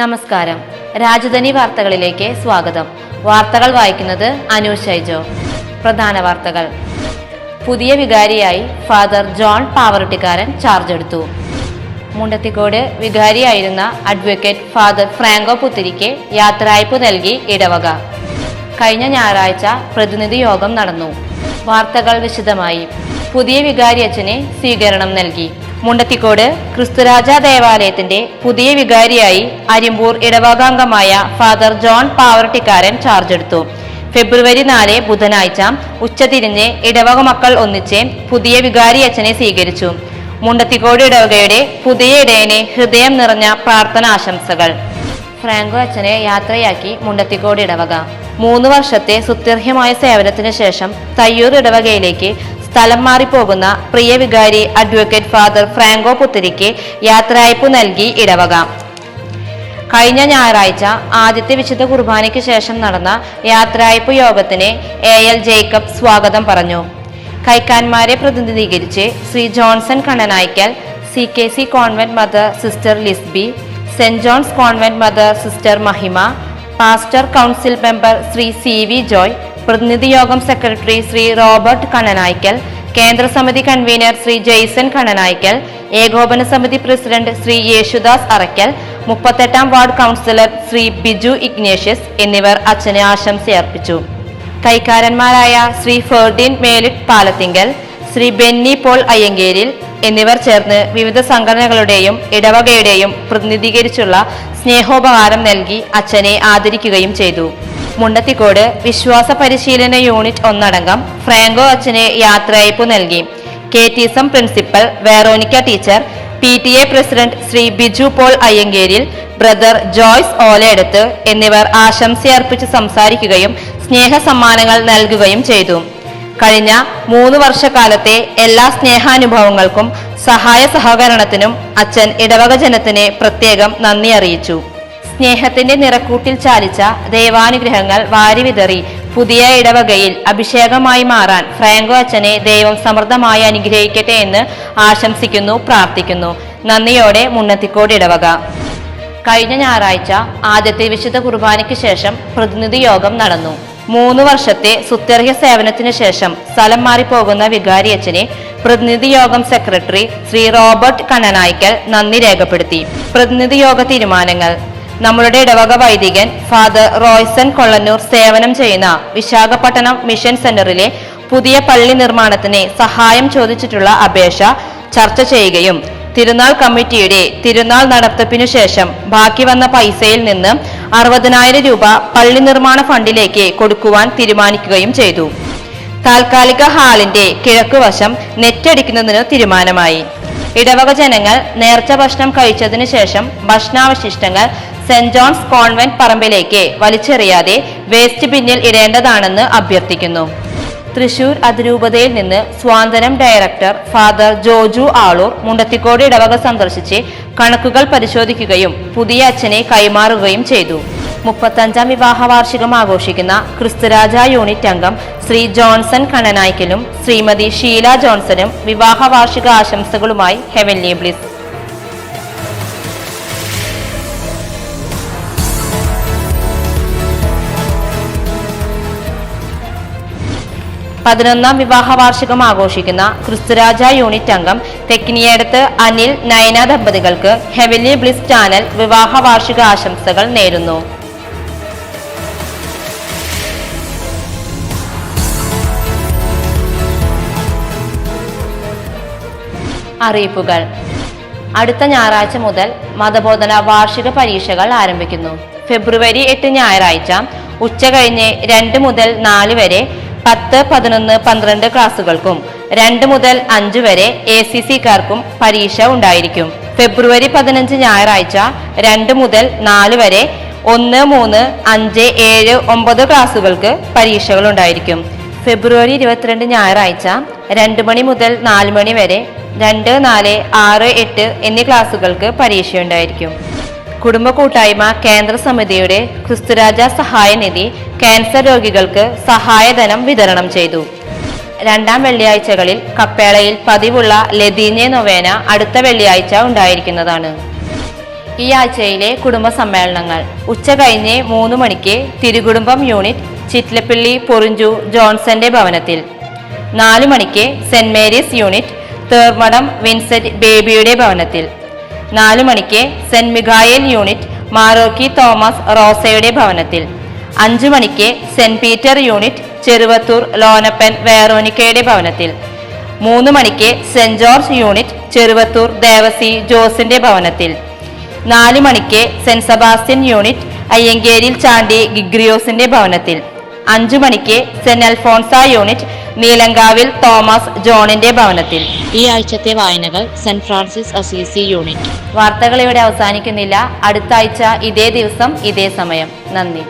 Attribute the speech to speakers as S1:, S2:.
S1: നമസ്കാരം. രാജധാനി വാർത്തകളിലേക്ക് സ്വാഗതം. വാർത്തകൾ വായിക്കുന്നത് അനു ഷൈജോ. പ്രധാന വാർത്തകൾ. പുതിയ വികാരിയായി ഫാദർ ജോൺ പാവറട്ടിക്കാരൻ ചാർജ് എടുത്തു. മുണ്ടത്തിക്കോട് വികാരിയായിരുന്ന അഡ്വക്കേറ്റ് ഫാദർ ഫ്രാങ്കോ പുത്തിരിക്ക് യാത്രയയപ്പ് നൽകി ഇടവക. കഴിഞ്ഞ ഞായറാഴ്ച പ്രതിനിധി യോഗം നടന്നു. വാർത്തകൾ വിശദമായി. പുതിയ വികാരി അച്ഛന് സ്വീകരണം നൽകി. മുണ്ടത്തിക്കോട് ക്രിസ്തുരാജ ദേവാലയത്തിന്റെ പുതിയ വികാരിയായി അരിമ്പൂർ ഇടവകാംഗമായ ഫാദർ ജോൺ പാവർട്ടിക്കാരൻ ചാർജ് എടുത്തു. ഫെബ്രുവരി നാല് ബുധനാഴ്ച ഉച്ചതിരിഞ്ഞ് ഇടവക മക്കൾ ഒന്നിച്ച് പുതിയ വികാരി അച്ഛനെ സ്വീകരിച്ചു. മുണ്ടത്തിക്കോട് ഇടവകയുടെ പുതിയ ഇടയന് ഹൃദയം നിറഞ്ഞ പ്രാർത്ഥന ആശംസകൾ. ഫ്രാങ്കോ അച്ഛനെ യാത്രയാക്കി മുണ്ടത്തിക്കോട് ഇടവക. മൂന്ന് വർഷത്തെ സുത്യർഹ്യമായ സേവനത്തിന് ശേഷം തയ്യൂർ ഇടവകയിലേക്ക് സ്ഥലം മാറിപ്പോകുന്ന പ്രിയ വികാരി അഡ്വക്കേറ്റ് ഫാദർ ഫ്രാങ്കോ പുത്തിരിക്ക് യാത്രയയപ്പ് നൽകി ഇടവക. കഴിഞ്ഞ ഞായറാഴ്ച ആദ്യത്തെ വിശുദ്ധ കുർബാനയ്ക്ക് ശേഷം നടന്ന യാത്രയയപ്പ് യോഗത്തിന് എ എൽ ജേക്കബ് സ്വാഗതം പറഞ്ഞു. കൈക്കാന്മാരെ പ്രതിനിധീകരിച്ച് Shri Johnson Kannanaikkal C K C convent mother sister Lisby saint John's convent mother sister Mahima pastor council member Shri C V Joy പ്രതിനിധി യോഗം സെക്രട്ടറി ശ്രീ റോബർട്ട് കണ്ണനായ്ക്കൽ കേന്ദ്ര സമിതി കൺവീനർ ശ്രീ ജെയ്സൺ കണ്ണനായ്ക്കൽ ഏകോപന സമിതി president Shri Yesudas Arakkal മുപ്പത്തെട്ടാം ward councillor Shri Biju Ignatius എന്നിവർ അച്ഛന് ആശംസയർപ്പിച്ചു കൈക്കാരന്മാരായ Shri Ferdin Melik Palathingal Shri Benny Paul Ayyankeril എന്നിവർ ചേർന്ന് വിവിധ സംഘടനകളുടെയും ഇടവകയുടെയും പ്രതിനിധീകരിച്ചുള്ള സ്നേഹോപഹാരം നൽകി അച്ഛനെ ആദരിക്കുകയും ചെയ്തു. മുണ്ടത്തിക്കോട് വിശ്വാസ പരിശീലന യൂണിറ്റ് ഒന്നടങ്കം ഫ്രാങ്കോ അച്ഛന് യാത്രയയപ്പ് നൽകി. K T S M principal Veronica teacher P T A president Shri Biju Paul Ayyankeril brother Joyce ഓലയെടുത്ത് എന്നിവർ ആശംസയർപ്പിച്ച് സംസാരിക്കുകയും സ്നേഹ സമ്മാനങ്ങൾ നൽകുകയും ചെയ്തു. കഴിഞ്ഞ മൂന്ന് വർഷക്കാലത്തെ എല്ലാ സ്നേഹാനുഭവങ്ങൾക്കും സഹായ സഹകരണത്തിനും അച്ഛൻ ഇടവക ജനത്തിന് പ്രത്യേകം നന്ദി അറിയിച്ചു. സ്നേഹത്തിന്റെ നിറക്കൂട്ടിൽ ചാലിച്ച ദൈവാനുഗ്രഹങ്ങൾ വാരിവിതറി പുതിയ ഇടവകയിൽ അഭിഷേകമായി മാറാൻ ഫ്രാങ്കോ അച്ഛനെ ദൈവം സമൃദ്ധമായി അനുഗ്രഹിക്കട്ടെ എന്ന് ആശംസിക്കുന്നു പ്രാർത്ഥിക്കുന്നു. നന്ദിയോടെ മുന്നത്തിക്കോട് ഇടവക. കഴിഞ്ഞ ഞായറാഴ്ച ആദ്യത്തെ വിശുദ്ധ കുർബാനയ്ക്ക് ശേഷം പ്രതിനിധി യോഗം നടന്നു. മൂന്ന് വർഷത്തെ സുത്യർഹ്യ സേവനത്തിന് ശേഷം സ്ഥലം മാറിപ്പോകുന്ന വികാരി അച്ഛനെ പ്രതിനിധി യോഗം സെക്രട്ടറി ശ്രീ റോബർട്ട് കണ്ണനായ്ക്കൽ നന്ദി രേഖപ്പെടുത്തി. പ്രതിനിധി യോഗ തീരുമാനങ്ങൾ. നമ്മളുടെ ഇടവക വൈദികൻ ഫാദർ റോയ്സൺ കൊള്ളന്നൂർ സേവനം ചെയ്യുന്ന വിശാഖപട്ടണം മിഷൻ സെന്ററിലെ പുതിയ പള്ളി നിർമ്മാണത്തിന് സഹായം ചോദിച്ചിട്ടുള്ള അപേക്ഷ ചർച്ച ചെയ്യുകയും തിരുനാൾ കമ്മിറ്റിയുടെ തിരുനാൾ നടത്തിപ്പിനു ശേഷം ബാക്കി വന്ന പൈസയിൽ നിന്ന് അറുപതിനായിരം രൂപ പള്ളി നിർമ്മാണ ഫണ്ടിലേക്ക് കൊടുക്കുവാൻ തീരുമാനിക്കുകയും ചെയ്തു. താൽക്കാലിക ഹാളിന്റെ കിഴക്കുവശം നെറ്റടിക്കുന്നതിന് തീരുമാനമായി. ഇടവക ജനങ്ങൾ നേർച്ച ഭക്ഷണം കഴിച്ചതിനു ശേഷം ഭക്ഷണാവശിഷ്ടങ്ങൾ സെന്റ് ജോൺസ് കോൺവെന്റ് പറമ്പിലേക്ക് വലിച്ചെറിയാതെ വേസ്റ്റ് ബിന്നിൽ ഇടേണ്ടതാണെന്ന് അഭ്യർത്ഥിക്കുന്നു. തൃശൂർ അതിരൂപതയിൽ നിന്ന് സ്വാതന്ത്ര്യം ഡയറക്ടർ ഫാദർ ജോജു ആളൂർ മുണ്ടത്തിക്കോട് ഇടവക സന്ദർശിച്ച് കണക്കുകൾ പരിശോധിക്കുകയും പുതിയ അച്ഛനെ കൈമാറുകയും ചെയ്തു. മുപ്പത്തഞ്ചാം വിവാഹ വാർഷികം ആഘോഷിക്കുന്ന ക്രിസ്തുരാജ യൂണിറ്റ് അംഗം ശ്രീ ജോൺസൺ കണ്ണനായ്ക്കലും ശ്രീമതി ഷീല ജോൺസണും വിവാഹ വാർഷിക ആശംസകളുമായി ഹെവൻലി ബ്ലിസ്. പതിനൊന്നാം വിവാഹ വാർഷികം ആഘോഷിക്കുന്ന ക്രിസ്തുരാജ യൂണിറ്റ് അംഗം തെക്കിനിയടുത്ത് അനിൽ നയന ദമ്പതികൾക്ക് ഹെവലി ബ്ലിസ് ചാനൽ വിവാഹ വാർഷിക ആശംസകൾ നേരുന്നു. അറിയിപ്പുകൾ. അടുത്ത ഞായറാഴ്ച മുതൽ മതബോധന വാർഷിക പരീക്ഷകൾ ആരംഭിക്കുന്നു. ഫെബ്രുവരി എട്ട് ഞായറാഴ്ച ഉച്ച കഴിഞ്ഞ് രണ്ട് മുതൽ നാല് വരെ പത്ത് പതിനൊന്ന് പന്ത്രണ്ട് ക്ലാസുകൾക്കും രണ്ട് മുതൽ അഞ്ച് വരെ എ സി സിക്കാർക്കും പരീക്ഷ ഉണ്ടായിരിക്കും. ഫെബ്രുവരി പതിനഞ്ച് ഞായറാഴ്ച രണ്ട് മുതൽ നാല് വരെ ഒന്ന് മൂന്ന് അഞ്ച് ഏഴ് ഒമ്പത് ക്ലാസുകൾക്ക് പരീക്ഷകൾ ഉണ്ടായിരിക്കും. ഫെബ്രുവരി ഇരുപത്തിരണ്ട് ഞായറാഴ്ച രണ്ട് മണി മുതൽ നാല് മണി വരെ രണ്ട് നാല് ആറ് എട്ട് എന്നീ ക്ലാസുകൾക്ക് പരീക്ഷയുണ്ടായിരിക്കും കുടുംബ കൂട്ടായ്മ കേന്ദ്ര സമിതിയുടെ ക്രിസ്തുരാജ സഹായ നിധി ക്യാൻസർ രോഗികൾക്ക് സഹായധനം വിതരണം ചെയ്തു. രണ്ടാം വെള്ളിയാഴ്ചകളിൽ കപ്പേളയിൽ പതിവുള്ള ലതീഞ്ഞെ നൊവേന അടുത്ത വെള്ളിയാഴ്ച ഉണ്ടായിരിക്കുന്നതാണ്. ഈ ആഴ്ചയിലെ കുടുംബ സമ്മേളനങ്ങൾ ഉച്ച കഴിഞ്ഞ് മൂന്ന് മണിക്ക് തിരുകുടുംബം യൂണിറ്റ് ചിറ്റ്ലപ്പള്ളി പൊറിഞ്ചു ജോൺസന്റെ ഭവനത്തിൽ. നാലു മണിക്ക് Saint Mary's unit Thermadom Vincent ബേബിയുടെ ഭവനത്തിൽ. നാലു മണിക്ക് Saint Mikhael unit Marokki Thomas റോസയുടെ ഭവനത്തിൽ. അഞ്ചു മണിക്ക് Saint Peter unit Cheruvathur Lonappan വേറോനിക്കയുടെ ഭവനത്തിൽ. മൂന്ന് മണിക്ക് Saint George unit Cheruvathur Devasi ജോസിന്റെ ഭവനത്തിൽ. നാല് മണിക്ക് Saint Sebastian unit Ayyankeril Chandy ഗിഗ്രിയോസിന്റെ ഭവനത്തിൽ. അഞ്ചു മണിക്ക് Saint Alphonsa unit Neelankavil Thomas ജോണിന്റെ ഭവനത്തിൽ.
S2: ഈ ആഴ്ചത്തെ വായനകൾ സെന്റ് ഫ്രാൻസിസ് അസീസി യൂണിറ്റ്.
S1: വാർത്തകൾ ഇവിടെ അവസാനിക്കുന്നില്ല. അടുത്ത ആഴ്ച ഇതേ ദിവസം ഇതേ സമയം. നന്ദി.